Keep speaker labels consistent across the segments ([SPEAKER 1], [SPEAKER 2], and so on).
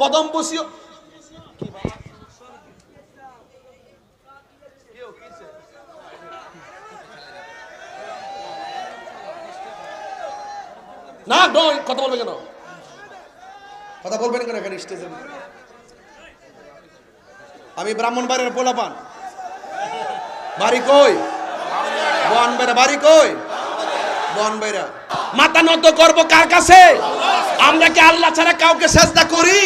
[SPEAKER 1] কদম বসিও। না কথা বলবে কেন? কথা বলবেন কেন এখানে স্টেজে? আমি ব্রাহ্মণ বাড়ির পোলাপান। বাড়ি কই? বন বেড়া বাড়ি কই? বন বেড়া মাথা নত করব কার কাছে? আমরা কি আল্লাহ ছাড়া কাউকে সেজদা করি?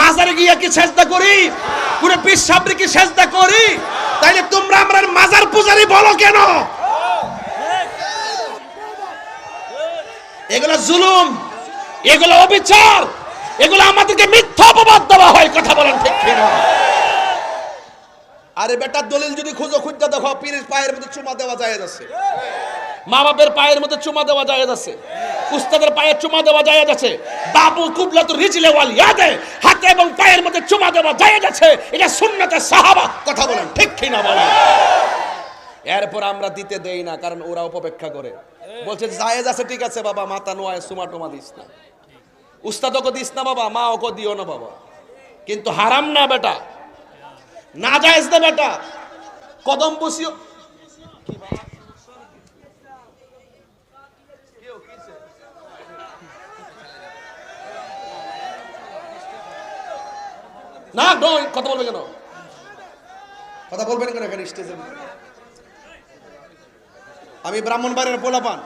[SPEAKER 1] মাজারে গিয়ে কি সেজদা করি? পুরো পীর সাবরি কি সেজদা করি? তাইলে তোমরা আমরা মাজার পূজারি বলো কেন? এগুলো জুলুম এগুলো অবিচার এগুলো আমাদেরকে মিথ্যা অপবাদ দেওয়া হয় কথা বলেন ঠিক কিনা? আরে বেটার দলিল যদি খুঁজো খুঁজতে দেখো পীরের পায়ের মধ্যে চুমা দেওয়া যায় আছে। মা বাপের পায়ের মধ্যে চুমা দেওয়া যায় আছে। উস্তাদের পায়ে চুমা দেওয়া যায় আছে বাবু কুবলা তো রিজলে ওয়াল ইয়াদে, হাতে এবং পায়ের মধ্যে চুমা দেওয়া যায় আছে এটা সুন্নতে সাহাবা। কথা বলেন, ঠিক কি না বলেন? এরপর আমরা দিতে দেই না, কারণ ওরা অপেক্ষা করে। বলছে, জায়েজ আছে, ঠিক আছে বাবা মাতা নোয়ায়, সুমা টুমা দিস না। উস্তাদকে দিস না বাবা, মা ওকে দিও না বাবা। কিন্তু হারাম না বেটা না জায়েজ না বেটা। কদম বসিও না নয় কথা বলবে কেন? কথা বলবেন কেন এখানে স্টেজে আমি ব্রাহ্মণ বাড়ির পোলাপান।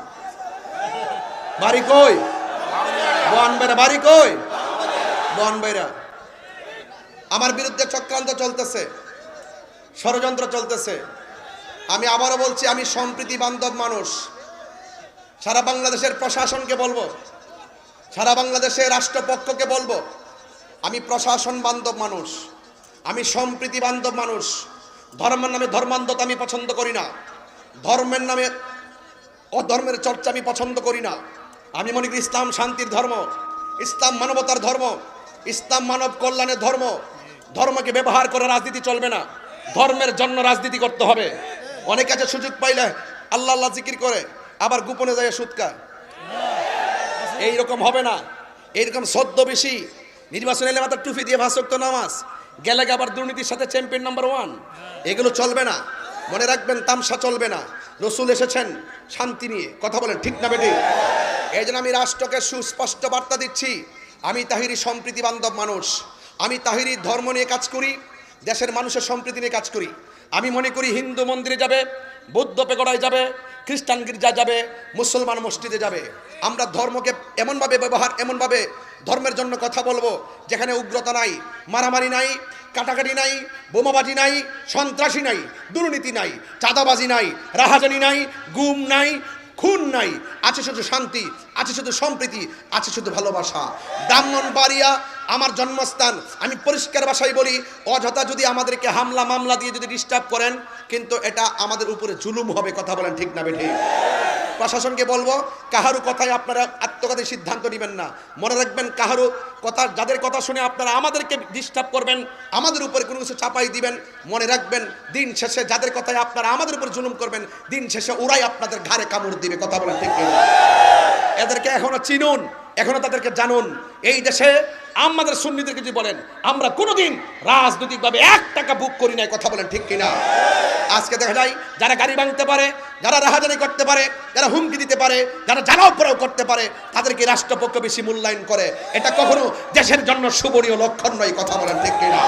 [SPEAKER 1] বাড়ি কই? বন বেড়া, বাড়ি কই? বন বেড়া। আমার বিরুদ্ধে চক্রান্ত চলতেছে, ষড়যন্ত্র চলতেছে। আমি আবারও বলছি, আমি সম্প্রীতি বান্ধব মানুষ। সারা বাংলাদেশের প্রশাসনকে বলব, সারা বাংলাদেশের রাষ্ট্রপক্ষকে বলব আমি প্রশাসন বান্ধব মানুষ, আমি সম্প্রীতি বান্ধব মানুষ। ধর্মের নামে ধর্মান্ধতা আমি পছন্দ করি না। ধর্মের নামে অধর্মের চর্চা আমি পছন্দ করি না। আমি মনে করি ইসলাম শান্তির ধর্ম, ইসলাম মানবতার ধর্ম, ইসলাম মানব কল্যাণের ধর্ম। ধর্মকে ব্যবহার করে রাজনীতি চলবে না। ধর্মের জন্য রাজনীতি করতে হবে। অনেক আছে সুযোগ পাইলে আল্লাহ আল্লাহ জিকির করে, আবার গোপনে যায় সুৎকা এইরকম হবে না। এইরকম সদ্য বেশি নির্বাচন এলে মাত্র টুপি দিয়ে ভাষক্ত নামাজ। গেলে আবার দুর্নীতির সাথে চ্যাম্পিয়ন নাম্বার ওয়ান এগুলো চলবে না। মনে রাখবেন, তামসা চলবে না। রসুল এসেছেন শান্তি নিয়ে। কথা বলেন, ঠিক না বেটি? এই জন্য আমি রাষ্ট্রকে সুস্পষ্ট বার্তা দিচ্ছি। আমি তাহিরি সম্প্রীতি বান্ধব মানুষ। আমি তাহিরি ধর্ম নিয়ে কাজ করি। দেশের মানুষের সম্প্রীতি নিয়ে কাজ করি। আমি মনে করি হিন্দু মন্দিরে যাবে, বৌদ্ধ পেগড়ায় যাবে, খ্রিস্টান গির্জা যাবে, মুসলমান মসজিদে যাবে। আমরা ধর্মকে এমনভাবে, ব্যবহার এমনভাবে ধর্মের জন্য কথা বলব। যেখানে উগ্রতা নাই, মারামারি নাই, কাটাকাটি নাই, বোমাবাজি নাই, সন্ত্রাসী নাই, দুর্নীতি নাই, চাঁদাবাজি নাই, রাহাজানি নাই, গুম নাই, খুন নাই। আছে শুধু শান্তি, আছে শুধু সম্প্রীতি, আছে শুধু ভালোবাসা। ব্রাহ্মণবাড়িয়া আমার জন্মস্থান। আমি পরিষ্কার ভাষায় বলি, অযথা যদি আমাদেরকে হামলা মামলা দিয়ে যদি ডিস্টার্ব করেন, কিন্তু এটা আমাদের উপরে জুলুম হবে, কথা বলেন ঠিক না বেঠিক প্রশাসনকে বলব কাহারু কথায় আপনারা আত্মঘাতী সিদ্ধান্ত নেবেন না। মনে রাখবেন, কাহারও কথা যাদের কথা শুনে আপনারা আমাদেরকে ডিস্টার্ব করবেন, আমাদের উপরে কোনো কিছু চাপাই দিবেন, মনে রাখবেন, দিন শেষে যাদের কথায় আপনারা আমাদের উপর জুলুম করবেন, দিন শেষে ওরাই আপনাদের ঘাড়ে কামড় দিবে। কথা বলেন ঠিক এদেরকে এখনও চিনুন। এখনও তাদেরকে জানুন, এই দেশে আমাদের সুন্নিদেরকে যদি বলেন? আমরা কোনোদিন রাজনৈতিকভাবে এক টাকা বুক করি নাই, কথা বলেন ঠিক কিনা? আজকে দেখা যায়, যারা গাড়ি ভাঙতে পারে, যারা রাহাজানি করতে পারে, যারা হুমকি দিতে পারে, যারা জানাও পরেও করতে পারে, তাদেরকে রাষ্ট্রপক্ষ বেশি মূল্যায়ন করে। এটা কখনো দেশের জন্য সুবরীয় লক্ষণ নয়, কথা বলেন ঠিক কিনা?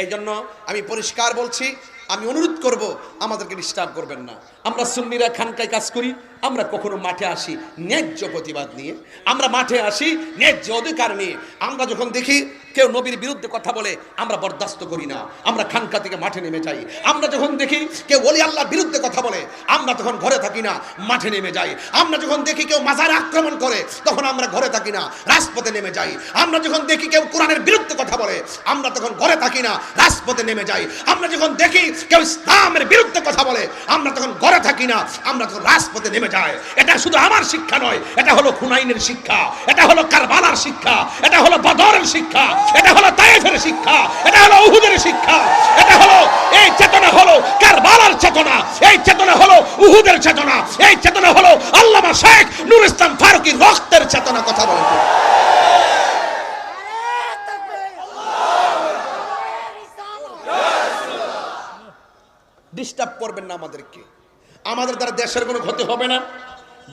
[SPEAKER 1] এই জন্য আমি পরিষ্কার বলছি আমি অনুরোধ করব, আমাদেরকে ডিস্টার্ব করবেন না। আমরা সুন্নিরা খানকায় কাজ করি, আমরা কখনো মাঠে আসি ন্যায্য প্রতিবাদ নিয়ে। আমরা মাঠে আসি ন্যায্য অধিকার নিয়ে। আমরা যখন দেখি কেউ নবীর বিরুদ্ধে কথা বলে, আমরা বরদাস্ত করি না। আমরা খানকা থেকে মাঠে নেমে যাই। আমরা যখন দেখি কেউ ওলি আল্লাহর বিরুদ্ধে কথা বলে, আমরা তখন ঘরে থাকি না, মাঠে নেমে যাই। আমরা যখন দেখি কেউ মাজারে আক্রমণ করে, তখন আমরা ঘরে থাকি না, রাজপথে নেমে যাই। আমরা যখন দেখি কেউ কোরআনের বিরুদ্ধে কথা বলে, আমরা তখন ঘরে থাকি না, রাজপথে নেমে যাই। আমরা যখন দেখি কেউ ইসলামের বিরুদ্ধে কথা বলে, আমরা তখন ঘরে থাকি না, আমরা তখন রাজপথে নেমে যাই। এটা শুধু আমার শিক্ষা নয়, এটা হলো খুনাইনের শিক্ষা, এটা হলো কারবালার শিক্ষা, এটা হলো বদরের শিক্ষা। এটা হলো তায়েফের শিক্ষা, এটা হলো উহুদের শিক্ষা, এটা হলো এই চেতনা হলো কারবালার চেতনা, এই চেতনা হলো উহুদের চেতনা, এই চেতনা হলো আল্লামা শেখ নুর ইসলাম ফারুকি রক্তের চেতনা কথা বলেন ডিস্টার্ব করবেন না আমাদেরকে। আমাদের দ্বারা দেশের কোনো ক্ষতি হবে না,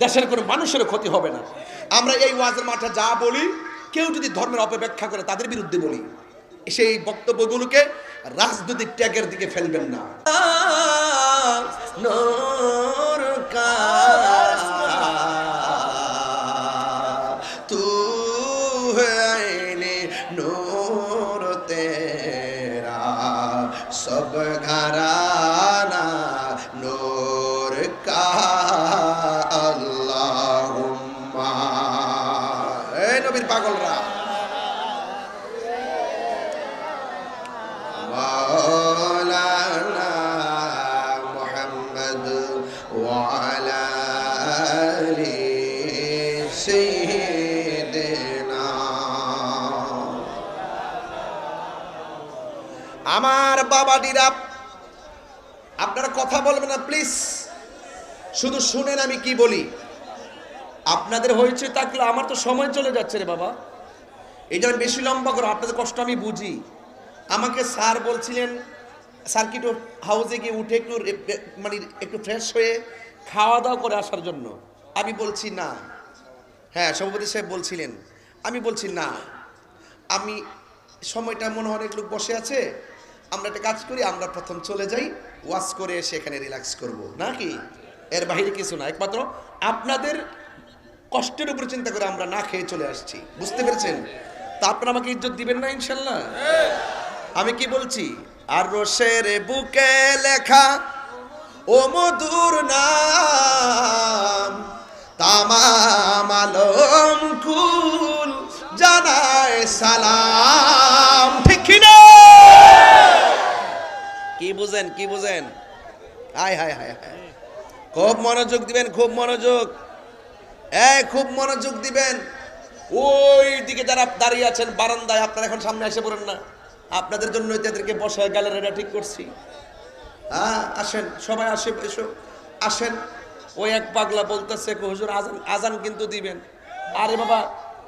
[SPEAKER 1] দেশের কোনো মানুষের ক্ষতি হবে না। আমরা এই ওয়াজের মাঠে যা বলি কেউ যদি ধর্মের অপব্যাখ্যা করে তাদের বিরুদ্ধে বলি সেই বক্তব্যগুলোকে রাজনৈতিক ট্যাগের দিকে ফেলবেন না। سيدنا আমার বাবাডিরা আপনারা কথা বলবেন না প্লিজ শুধু শুনেন আমি কি বলি আপনাদের হয়েছে থাকলে আমার তো সময় চলে যাচ্ছে রে বাবা এই জন্য বেশি লম্বা করো আপনাদের কষ্ট আমি বুঝি আমাকে স্যার বলছিলেন সার্কিট হাউসে গিয়ে উঠে একটু রে- রে- মানে একটু ফ্রেশ হয়ে খাওয়া দাওয়া করে আসার জন্য আমি বলছি না হ্যাঁ সভাপতি সাহেব বলছিলেন। আমি বলছি, না, আমি সময়টা মনে অনেক লোক বসে আছে। আমরা একটা কাজ করি, আমরা প্রথম চলে যাই ওয়াশ করে এসে এখানে রিল্যাক্স করব। নাকি এর বাইরে কিছু না। একমাত্র আপনাদের কষ্টের উপর চিন্তা করে আমরা না খেয়ে চলে আসছি। বুঝতে পেরেছেন? তা আপনারা আমাকে ইজ্জত দিবেন না ইনশাল্লাহ আমি কি বলছি? আর রোশের বুকে লেখা, ও মধুর নাম তামাম আলম কুল জানায় সালাম। ঠিক কি কি বুঝেন কি বুঝেন? হায় হায় হায় হায়। খুব মনোযোগ দিবেন, খুব মনোযোগ। এই, খুব মনোযোগ দিবেন। ওই দিকে যারা দাঁড়িয়ে আছেন, বারান্দায় আপনারা এখন সামনে এসে পড়েন না। আপনাদের জন্য তাদেরকে বসায় গ্যালারিটা ঠিক করছি। হ্যাঁ আসেন, সবাই আসে, এসো। আসেন। ওই এক পাগলা বলতেছে হুজুর আজান আজান কিন্তু দিবেন। আরে বাবা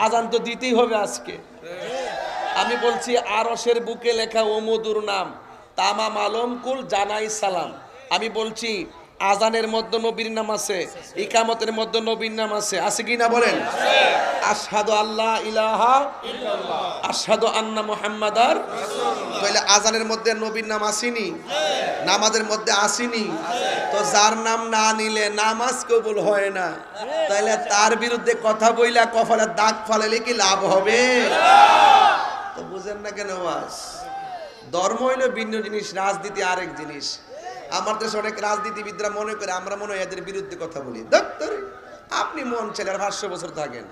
[SPEAKER 1] আজান তো দিতেই হবে আজকে। আমি বলছি আরসের বুকে লেখা ও মধুর নাম তামাম আলম কুল জানাই সালাম। আমি বলছি আজানের মধ্যে নবীর নাম আছে ইকামতের মধ্যে নবীর নাম আছে। আছে কি না বলেন? আশহাদু আল্লাহ ইলাহা আশহাদু আন্না মুহাম্মাদার তাহলে আজানের মধ্যে নবীর নাম আসেনি? নামাজের মধ্যে আসেনি? তো যার নাম না নিলে নামাজ কবুল হয় না। তাহলে তার বিরুদ্ধে কথা বইলা কপালে দাগ ফালালে কি লাভ হবে? তো বুঝেন না কেন ওয়াজ ধর্ম হইল ভিন্ন জিনিস, রাজনীতি আরেক জিনিস। আমার দেশে অনেক রাজনীতিবিদরা মনে করে, আমরা মনে হয় এদের বিরুদ্ধে কথা বলি। দত্তর আপনি মন ছেলে আর পাঁচশো বছর থাকেন।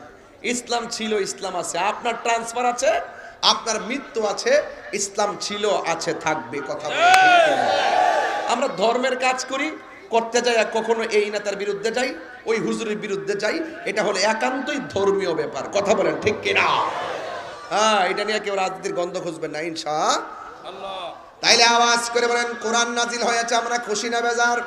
[SPEAKER 1] ইসলাম ছিল, ইসলাম আছে। আপনার ট্রান্সফার আছে আপনার মৃত্যু আছে ইসলাম ছিল আছে থাকবে কথা আমরা ধর্মের কাজ করি করতে যাই কখনো এই নেতার বিরুদ্ধে যাই ওই হুজুরের বিরুদ্ধে যাই এটা হলো একান্তই ধর্মীয় ব্যাপার কথা বলেন ঠিক কিনা হ্যাঁ এটা নিয়ে কেউ রাজনীতির গন্ধ খুঁজবেন না ইনশা তাইলে আওয়াজ করে বলেন কোরআন নাজিল হয়েছে আমরা খুশি না বেজার?